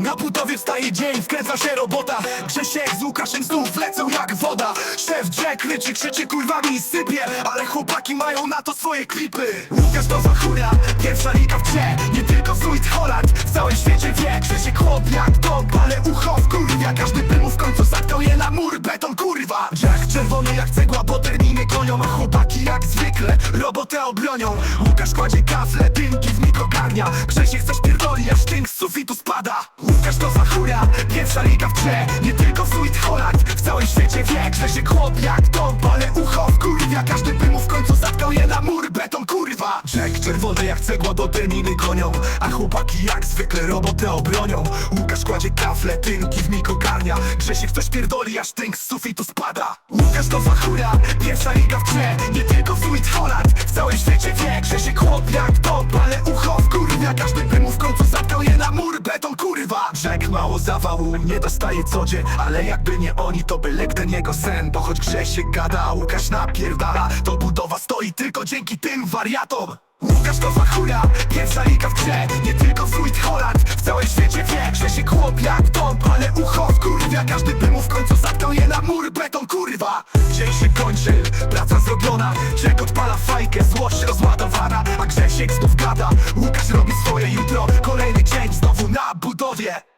Na budowie wstaje dzień, wkręca się robota. Grzesiek z Łukaszem znów lecą jak woda. Szef Jack ryczy, krzyczy kurwami i sypie. Ale chłopaki mają na to swoje klipy Łukasz to fachura, pierwsza liga w grze Nie tylko Sweet Holland, w całym świecie wie. Grzesiek chłop jak top, ale ucho w kurwia. Każdy by mu w końcu zatkał je na mur Beton kurwa. Jack czerwony jak cegła, bo robotę obronią. Łukasz kładzie kafle, dymki w nich ogarnia. Grzesiek coś pierdoli, aż tynk z sufitu spada. Łukasz to fachura, pierwsza liga w grze. Nie tylko Sweet Holland, w całym świecie wie Grzesiek chłop jak top, ale ucho w kurwia Każdy by mu w końcu zatkał je na mur Beton kurwa. Jack czerwony jak cegła, bo terminy gonią. A chłopaki jak zwykle robotę obronią. Łukasz kładzie kafle, tynki w nich ogarnia. Grzesiek coś pierdoli, aż tynk z sufitu spada. Łukasz to fachura, pierwsza liga Zawału, nie dostaje co dzień Ale jakby nie oni, to by lekł ten jego sen Bo choć Grzesiek gada, Łukasz napierdala To budowa stoi tylko dzięki tym wariatom. Łukasz to fachura, pierwsza liga w grze Nie tylko Sweet Holland, w całym świecie wie Grzesiek chłop jak top, ale ucho w kurwia Każdy by mu w końcu zatkał je na mur Beton kurwa. Dzień się kończy, praca zrobiona Jack odpala fajkę, złość rozładowana A Grzesiek znów gada. Łukasz robi swoje jutro Kolejny dzień znowu na budowie